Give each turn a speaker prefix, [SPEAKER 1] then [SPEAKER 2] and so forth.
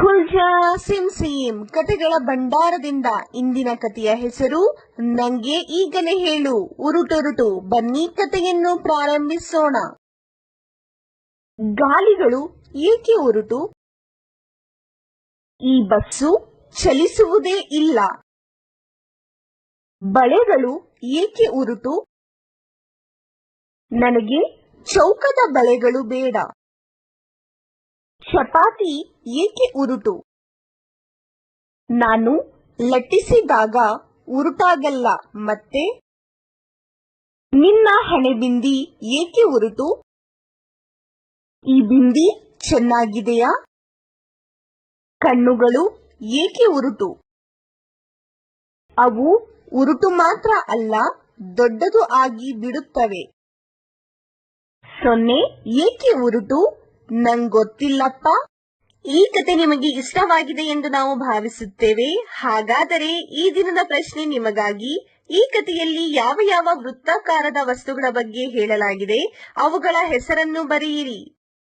[SPEAKER 1] ಖುಲ್ಜಾ sim sim ಕತೆಗಳ ಭಂಡಾರದಿಂದ ಇಂದಿನ ಕಥೆಯ ಹೆಸರು ನಂಗೆ ಈಗಲೇ ಹೇಳು. ಉರುಟುರುಟು, ಬನ್ನಿ ಕಥೆಯನ್ನು ಪ್ರಾರಂಭಿಸೋಣ. ಗಾಲಿಗಳು ಏಕೆ ಉರುಟು? ಈ ಬಸ್ಸು ಚಲಿಸುವುದೇ ಇಲ್ಲ. ಬಳೆಗಳು ಏಕೆ ಉರುಟು? ನನಗೆ ಚೌಕದ ಬಳೆಗಳು ಬೇಡ. ಚಪಾತಿ ಏಕೆ ಉರುಟು? ನಾನು ಲಟ್ಟಿಸಿದಾಗ ಉರುಟಾಗಲ್ಲ ಮತ್ತೆ? ನಿನ್ನ ಹಣೆ ಬಿಂದಿ ಏಕೆ ಉರುಟು? ಈ ಬಿಂದಿ ಚೆನ್ನಾಗಿದೆಯಾ? ಕಣ್ಣುಗಳು ಏಕೆ ಉರುಟು? ಅವು ಉರುಟು ಮಾತ್ರ ಅಲ್ಲ, ದೊಡ್ಡದು ಆಗಿ ಬಿಡುತ್ತವೆ. ಸೊನ್ನೆ ಏಕೆ ಉರುಟು? ನಂಗೊತ್ತಿಲ್ಲಪ್ಪ. ಈ ಕತೆ ನಿಮಗೆ ಇಷ್ಟವಾಗಿದೆ ಎಂದು ನಾವು ಭಾವಿಸುತ್ತೇವೆ. ಹಾಗಾದರೆ ಈ ದಿನದ ಪ್ರಶ್ನೆ ನಿಮಗಾಗಿ. ಈ ಕಥೆಯಲ್ಲಿ ಯಾವ ಯಾವ ವೃತ್ತಾಕಾರದ ವಸ್ತುಗಳ ಬಗ್ಗೆ ಹೇಳಲಾಗಿದೆ? ಅವುಗಳ ಹೆಸರನ್ನು ಬರೆಯಿರಿ.